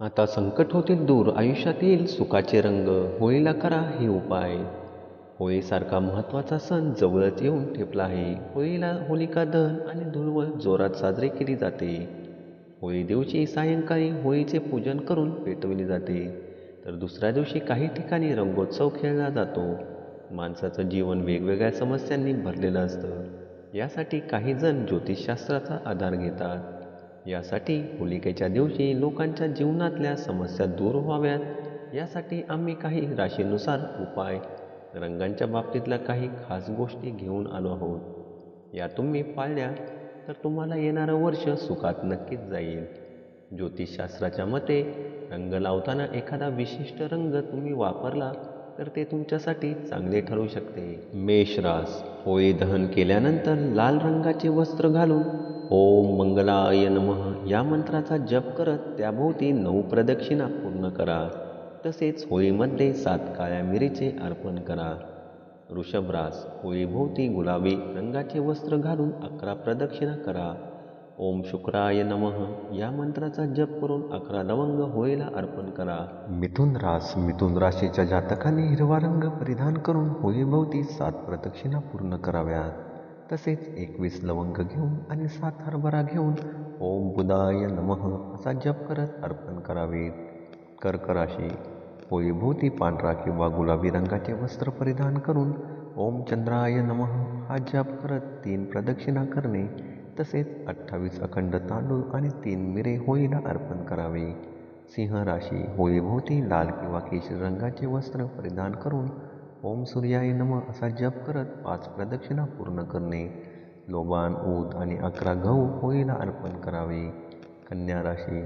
आता संकट होतील दूर आयुष्यातील सुखाचे रंग. होळीला करा हे उपाय. होळीसारखा महत्त्वाचा सण जवळच येऊन ठेपला आहे. होळीला होलिका दहन आणि धुळवळ जोरात साजरी केली जाते. होळी दिवशी सायंकाळी होळीचे पूजन करून पेटवली जाते. तर दुसऱ्या दिवशी काही ठिकाणी रंगोत्सव खेळला जातो. माणसाचं जीवन वेगवेगळ्या समस्यांनी भरलेलं असतं. यासाठी काही जण ज्योतिषशास्त्राचा आधार घेतात. यासाठी होलिकेच्या दिवशी लोकांच्या जीवनातल्या समस्या दूर व्हाव्यात. यासाठी आम्ही काही राशीनुसार उपाय रंगांच्या बाबतीतल्या काही खास गोष्टी घेऊन आलो आहोत. या तुम्ही पाळल्या तर तुम्हाला येणारं वर्ष सुखात नक्कीच जाईल. ज्योतिषशास्त्राच्या मते रंग लावताना एखादा विशिष्ट रंग तुम्ही वापरला तर ते तुमच्यासाठी चांगले ठरू शकते. मेषरास होळी दहन केल्यानंतर लाल रंगाचे वस्त्र घालून ओम मंगलाय या मंत्राचा जप करत त्याभोवती नऊ प्रदक्षिणा पूर्ण करा. तसेच होळीमध्ये सात काळ्या मिरीचे अर्पण करा. ऋषभरास होळीभोवती गुलाबी रंगाचे वस्त्र घालून अकरा प्रदक्षिणा करा. ओम शुक्राय नमः. या मंत्राचा जप करून अकरा लवंग होळीला अर्पण करा. मिथुन रास मिथुन राशीच्या जातकाने हिरवा रंग परिधान करून होळीभोवती सात प्रदक्षिणा पूर्ण कराव्यात. तसेच एकवीस लवंग घेऊन आणि सात हरभरा घेऊन ओम बुधाय नमः. असा जप करत अर्पण करावे कर्क राशी होळीभोवती पांढरा किंवा गुलाबी रंगाचे वस्त्र परिधान करून ओम चंद्राय नमः. हा जप करत तीन प्रदक्षिणा करणे तसेच अठ्ठावीस अखंड तांदूळ आणि तीन मिरे होळीला अर्पण करावे. सिंह राशी होळीभोवती लाल किंवा केशरी रंगाचे वस्त्र परिधान करून ओम सूर्याय नम असा जप करत पाच प्रदक्षिणा पूर्ण करणे. लोबान ऊद आणि अकरा गहू होळीला अर्पण करावे. कन्या राशी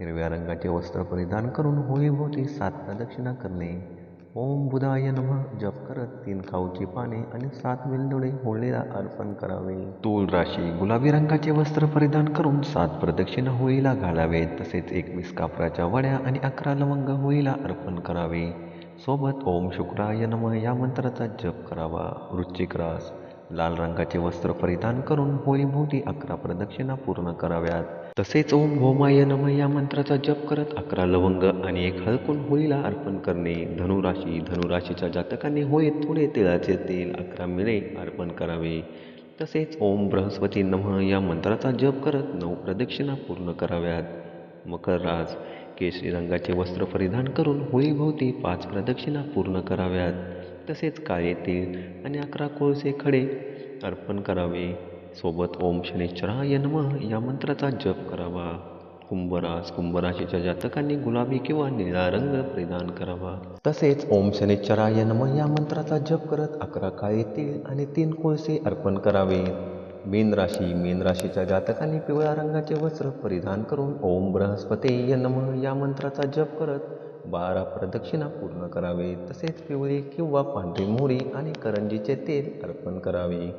हिरव्या रंगाचे वस्त्र परिधान करून होळीभोवती सात प्रदक्षिणा करणे. ओम बुधाय नम जप करत तीन खाऊची पाने आणि सात वेलदोडे होळीला अर्पण करावे. तूळ राशी गुलाबी रंगाचे वस्त्र परिधान करून सात प्रदक्षिणा होळीला घालावे. तसेच एकवीस कापराच्या वड्या आणि अकरा लवंग होळीला अर्पण करावे. सोबत ओम शुक्राय नम या मंत्राचा जप करावा. वृश्चिक रास लाल रंगाचे वस्त्र परिधान करून होळीभोवती अकरा प्रदक्षिणा पूर्ण कराव्यात. तसेच ओम भोमाय नम या मंत्राचा जप करत अकरा लवंग आणि एक हळकून होळीला अर्पण करणे. धनुराशी धनुराशीच्या जातकांनी होळीत थोडे तिळाचे तेल अकरा मिळे अर्पण करावे. तसेच ओम बृहस्पती नम या मंत्राचा जप करत नऊ प्रदक्षिणा पूर्ण कराव्यात. मकर राज केशरी रंगाचे वस्त्र परिधान करून होळीभोवती पाच प्रदक्षिणा पूर्ण कराव्यात. तसेच काळे तीळ आणि अकरा कोळसे खडे अर्पण करावे. सोबत ओम शनिश्चराय नमः या मंत्राचा जप करावा. कुंभरास कुंभराशीच्या जातकांनी गुलाबी किंवा निळा रंग परिधान करावा. तसेच ओम शनिश्चराय नमः या मंत्राचा जप करत अकरा काळे तीळ आणि तीन कोळसे अर्पण करावे. मीन राशी मीन राशीच्या जातकांनी पिवळ्या रंगाचे वस्त्र परिधान करून ओम बृहस्पते नमः या मंत्राचा जप करत बारा प्रदक्षिणा पूर्ण करावे. तसेच पिवळी किंवा पांढरी मोहरी आणि करंजीचे तेल अर्पण करावे.